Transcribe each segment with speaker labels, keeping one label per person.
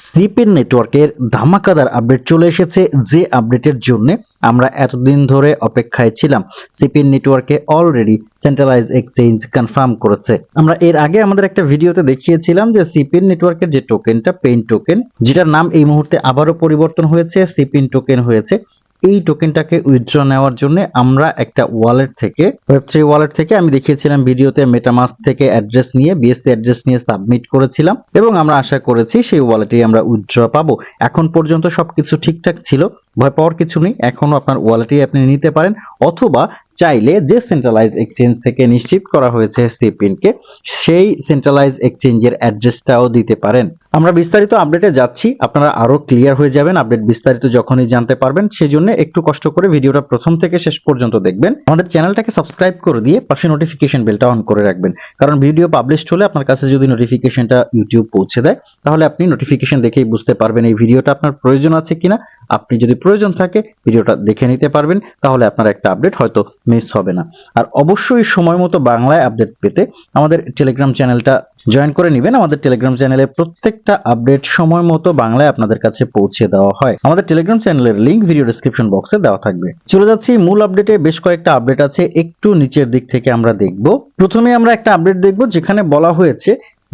Speaker 1: সিপিন নেটওয়ার্কের ধামাকাদার আপডেট চলে এসেছে যে আপডেটের জন্য আমরা এতদিন ধরে অপেক্ষায় ছিলাম। সিপিন নেটওয়ার্কে অলরেডি সেন্ট্রালাইজ এক্সচেঞ্জ কনফার্ম করেছে। আমরা এর আগে আমাদের একটা ভিডিওতে দেখিয়েছিলাম যে সিপিন নেটওয়ার্কের যে টোকেনটা পেইন টোকেন যেটার নাম এই মুহূর্তে আবারও পরিবর্তন হয়েছে সিপিন টোকেন হয়েছে। এই টোকেনটাকে উইথড্র নেওয়ার জন্য আমরা একটা ওয়ালেট থেকে ওয়েব থ্রি ওয়ালেট থেকে আমি দেখিয়েছিলাম ভিডিওতে মেটামাস্ক থেকে অ্যাড্রেস নিয়ে বিএসসি অ্যাড্রেস নিয়ে সাবমিট করেছিলাম এবং আমরা আশা করেছি সেই ওয়ালেটেই আমরা উইথড্র পাবো। এখন পর্যন্ত সবকিছু ঠিকঠাক ছিল। ভয় পাওয়ার কিছু নেই এখনও আপনার ওয়ালেটেই আপনি নিতে পারেন অথবা চাইলে যে সেন্ট্রালাইজ এক্সচেঞ্জ থেকে নিশ্চিত করা হয়েছে সিপিনকে সেই সেন্ট্রালাইজ এক্সচেঞ্জের অ্যাড্রেসটাও দিতে পারেন। আমরা বিস্তারিত আপডেটে যাচ্ছি, আপনারা আরও ক্লিয়ার হয়ে যাবেন আপডেট বিস্তারিত যখনই জানতে পারবেন সেই জন্য একটু কষ্ট করে ভিডিওটা প্রথম থেকে শেষ পর্যন্ত দেখবেন। আমাদের চ্যানেলটাকে সাবস্ক্রাইব করে দিয়ে পাশে নোটিফিকেশন বেলটা অন করে রাখবেন। কারণ ভিডিও পাবলিশড হলে আপনার কাছে যদি নোটিফিকেশনটা ইউটিউব পৌঁছে দেয়, তাহলে আপনি নোটিফিকেশন দেখেই বুঝতে পারবেন এই ভিডিওটা আপনার প্রয়োজন আছে কিনা। আপনি যদি প্রয়োজন থাকে, ভিডিওটা দেখে নিতে পারবেন, তাহলে আপনার একটা আপডেট হয়তো মিস হবে না। আর অবশ্যই সময় মতো বাংলায় আপডেট পেতে আমাদের টেলিগ্রাম চ্যানেলটা জয়েন করে নেবেন। আমাদের টেলিগ্রাম চ্যানেলে প্রত্যেকটা আপডেট সময় মতো বাংলায় আপনাদের কাছে পৌঁছে দেওয়া হয়। আমাদের টেলিগ্রাম চ্যানেলের লিংক ভিডিও ডেসক্রিপশন বক্সে দেওয়া থাকবে। চলে যাচ্ছি, মূল আপডেটে বেশ কয়েকটা আপডেট আছে, একটু নিচের দিক থেকে আমরা দেখব। প্রথমে আমরা একটা আপডেট দেখব, যেখানে বলা হয়েছে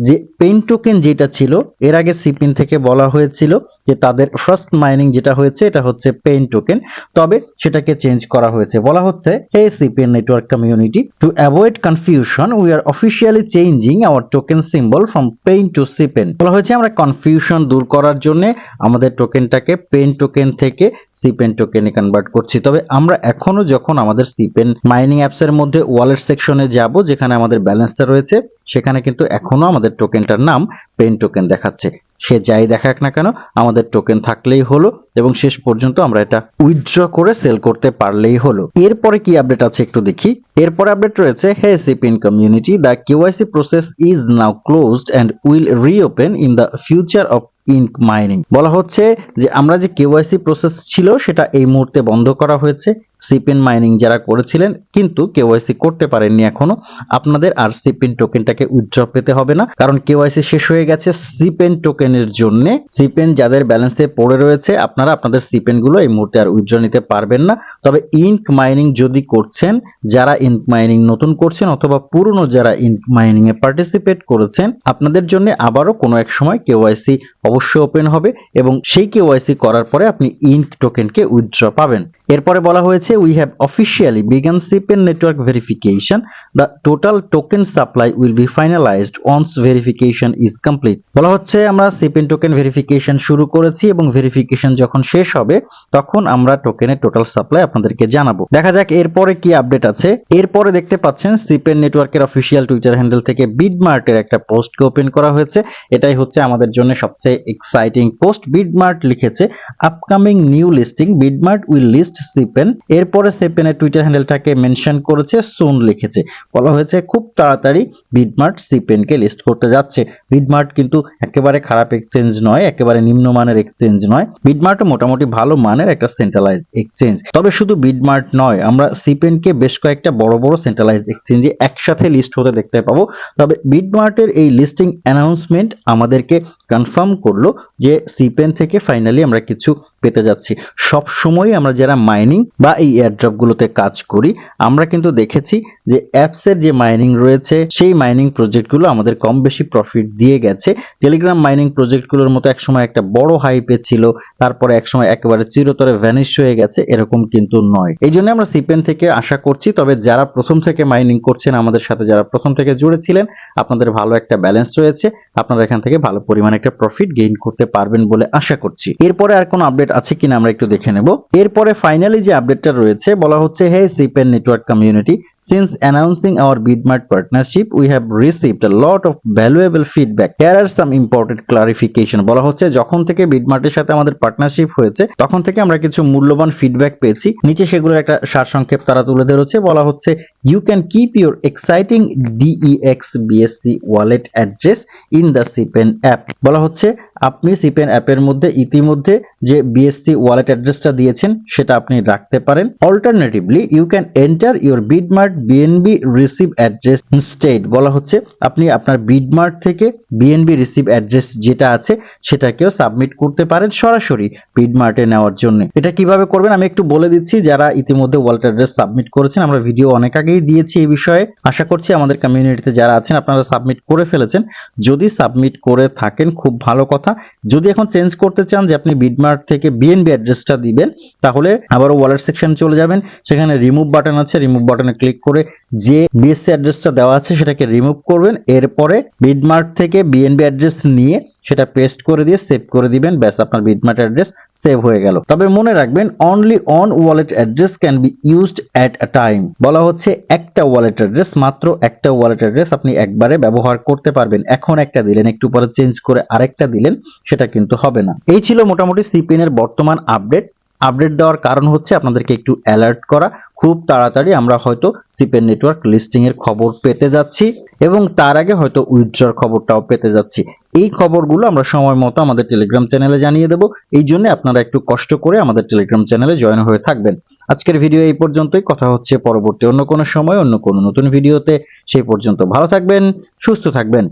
Speaker 1: যে পেইন টোকেন যেটা ছিল, এর আগে সিপিন থেকে বলা হয়েছিল যে তাদের ফার্স্ট মাইনিং যেটা হয়েছে, এটা হচ্ছে পেইন টোকেন। তবে সেটাকে চেঞ্জ করা হয়েছে। বলা হচ্ছে hey CPEN network community to avoid confusion we are officially changing our token symbol from pain to CPEN বলা হয়েছে, আমরা কনফিউশন দূর করার জন্য আমাদের টোকেনটাকে পেন টোকেন থেকে সিপেন টোকেনে কনভার্ট করছি। তবে আমরা এখনও যখন আমাদের সিপেন মাইনিং অ্যাপস এর মধ্যে ওয়ালেট সেকশনে যাব, যেখানে আমাদের ব্যালেন্সটা রয়েছে সেখানে কিন্তু এখনও আমাদের টোকেনটার নাম পেন টোকেন দেখাচ্ছে। সে যাই দেখাক না কেন, আমাদের টোকেন থাকলেই হলো এবং শেষ পর্যন্ত আমরা এটা উইথড্র করে সেল করতে পারলেই হলো। এরপরে কি আপডেট আছে একটু দেখি। এরপরে আপডেট রয়েছে hey CPEN community the KYC process is now closed and will reopen in the future of ink mining বলা হচ্ছে যে, আমরা যে কেওয়াইসি প্রসেস ছিল, সেটা এই মুহূর্তে বন্ধ করা হয়েছে। সিপিন মাইনিং যারা করেছিলেন, কিন্তু কেওয়াইসি করতে পারেননি এখনও, আপনাদের আর সিপিন টোকেনটাকে উইথড্র পেতে হবে না। কারণ কেওয়াইসি শেষ হয়ে গেছে সিপেন টোকেনের জন্য। সিপেন যাদের ব্যালেন্সে পড়ে রয়েছে, আপনারা আপনাদের সিপেনগুলো এই মুহূর্তে আর উইথড্র নিতে পারবেন না। তবে ইনক মাইনিং যদি করছেন, যারা ইনক মাইনিং নতুন করছেন অথবা পুরনো যারা ইনক মাইনিং এ পার্টিসিপেট করেছেন, আপনাদের জন্য আবারও কোনো এক সময় কেওয়াইসি অবশ্যই ওপেন হবে এবং সেই কেওয়াইসি করার পরে আপনি ইনক টোকেনকে উইথড্র পাবেন। এরপরে বলা হয়েছে we have officially began CPEN network verification the total token supply will be finalised once verification is complete বলা হচ্ছে আমরা সিপেন টোকেন ভেরিফিকেশন শুরু করেছি এবং ভেরিফিকেশন যখন শেষ হবে, তখন আমরা টোকেনের টোটাল সাপ্লাই আপনাদেরকে জানাব। দেখা যাক এরপরে কি আপডেট আছে। এরপরে দেখতে পাচ্ছেন সিপেন নেটওয়ার্কের অফিসিয়াল টুইটার হ্যান্ডেল থেকে বিডমার্টের একটা পোস্টকে ওপেন করা হয়েছে। এটাই হচ্ছে আমাদের জন্য সবচেয়ে এক্সাইটিং পোস্ট বিডমার্ট লিখেছে upcoming new listing BitMart will list CPEN এরপরে সিপেনের টুইটার হ্যান্ডেলটাকে মেনশন করেছে সুন লিখেছে। বলা হয়েছে, খুব তাড়াতাড়ি বিডমার্ট সিপেনকে লিস্ট করতে যাচ্ছে। বিডমার্ট কিন্তু একেবারে খারাপ এক্সচেঞ্জ নয়, একেবারে নিম্নমানের এক্সচেঞ্জ নয়। বিডমার্টও মোটামুটি ভালো মানের একটা সেন্ট্রালাইজ এক্সচেঞ্জ তবে শুধু বিডমার্ট নয়, আমরা সিপেনকে বেশ কয়েকটা বড় বড় সেন্ট্রালাইজ এক্সচেঞ্জে একসাথে লিস্ট হতে দেখতে পাবো। তবে বিডমার্টের এই লিস্টিং অ্যানাউন্সমেন্ট আমাদেরকে কনফার্ম করল যে সিপেন থেকে ফাইনালি আমরা কিছু পেতে যাচ্ছি। সব সময় আমরা যারা মাইনিং বা এই এয়ারড্রপ গুলোতে কাজ করি, আমরা কিন্তু দেখেছি যে অ্যাপস এর যে মাইনিং রয়েছে, সেই মাইনিং প্রজেক্টগুলো আমাদের কম বেশি প্রফিট দিয়ে গেছে। টেলিগ্রাম মাইনিং প্রজেক্টগুলোর মতো একসময় একটা বড় হাইপে ছিল, তারপরে একসময় একেবারে চিরতরে ভ্যানিশ হয়ে গেছে, এরকম কিন্তু নয়। এই জন্য আমরা সিপেন থেকে আশা করছি, তবে যারা প্রথম থেকে মাইনিং করছেন, আমাদের সাথে যারা প্রথম থেকে জুড়েছিলেন আপনাদের ভালো একটা ব্যালেন্স রয়েছে। আপনারা এখান থেকে ভালো পরিমাণে একটা প্রফিট গেইন করতে পারবেন বলে আশা করছি। এরপরে আর কোনো আপডেট আছে কিনা আমরা একটু দেখে নেব। এরপরে ফাইনালি যে আপডেটটা রয়েছে, বলা হচ্ছে, hey CPEN network community Since announcing our BitMart partnership, we have received a lot of valuable feedback. Here are some important clarification. বলা হচ্ছে যখন থেকে বিটমার্টের সাথে আমাদের পার্টনারশিপ হয়েছে তখন থেকে আমরা কিছু মূল্যবান ফিডব্যাক পেয়েছি নিচে সেগুলোর একটা সারসংক্ষেপ তারা তুলে ধরেছে বলা হচ্ছে you can keep your existing DEX BSC wallet address in the CPEN app বলা হচ্ছে আপনি সিপেন অ্যাপের মধ্যে ইতিমধ্যে যে বিএসসি ওয়ালেট অ্যাড্রেসটা দিয়েছেন, সেটা আপনি রাখতে পারেন। Alternatively you can enter your BitMart BNB receive address instead বলা হচ্ছে, আপনি আপনার বিডমার্ট থেকে বিএনবি রিসিভ অ্যাড্রেস যেটা আছে, সেটাকেও সাবমিট করতে পারেন সরাসরি বিডমার্টে নেওয়ার জন্য। এটা কীভাবে করবেন? আমি একটু বলে দিচ্ছি, যারা ইতিমধ্যে ওয়ালেট অ্যাড্রেস সাবমিট করেছেন, আমরা ভিডিও অনেক আগেই দিয়েছি এই বিষয়ে। আশা করছি আমাদের কমিউনিটিতে যারা আছেন, আপনারা সাবমিট করে ফেলেছেন। যদি সাবমিট করে থাকেন, খুব ভালো কথা। যদি এখন চেঞ্জ করতে চান যে আপনি বিডমার্ট থেকে বিএনবি অ্যাড্রেসটা দিবেন, তাহলে আবারও ওয়ালেট সেকশন চলে যাবেন। সেখানে রিমুভ বাটন আছে রিমুভ বাটনে ক্লিক করে যে বিএসসি অ্যাড্রেসটা দেওয়া আছে সেটাকে রিমুভ করবেন। এরপরে বিডমার্ট থেকে বিএনবি অ্যাড্রেস নিয়ে সেটা পেস্ট করে দিয়ে সেভ করে দিবেন। ব্যাস, আপনার বিটম্যাট অ্যাড্রেস সেভ হয়ে গেল। তবে মনে রাখবেন only one wallet address can be used at a time বলা হচ্ছে একটা ওয়ালেট অ্যাড্রেস মাত্র একটা ওয়ালেট অ্যাড্রেস আপনি একবারে ব্যবহার করতে পারবেন। এখন একটা দিলেন, একটু পরে চেঞ্জ করে আরেকটা দিলেন, সেটা কিন্তু হবে না। এই ছিল মোটামুটি সিপিএন এর বর্তমান আপডেট আপডেট দেওয়ার কারণ হচ্ছে আপনাদেরকে একটু অ্যালার্ট করা। খুব তাড়াতাড়ি আমরা হয়তো সিপেন নেটওয়ার্ক লিস্টিং এর খবর পেতে যাচ্ছি এবং তার আগে হয়তো উইথড্রর খবরটাও পেতে যাচ্ছি। এই খবরগুলো আমরা সময় মতো আমাদের টেলিগ্রাম চ্যানেলে জানিয়ে দেব। এই জন্য আপনারা একটু কষ্ট করে আমাদের টেলিগ্রাম চ্যানেলে জয়েন হয়ে থাকবেন। আজকের ভিডিও এই পর্যন্তই। কথা হচ্ছে পরবর্তী অন্য কোনো সময়, অন্য কোনো নতুন ভিডিওতে সেই পর্যন্ত ভালো থাকবেন, সুস্থ থাকবেন।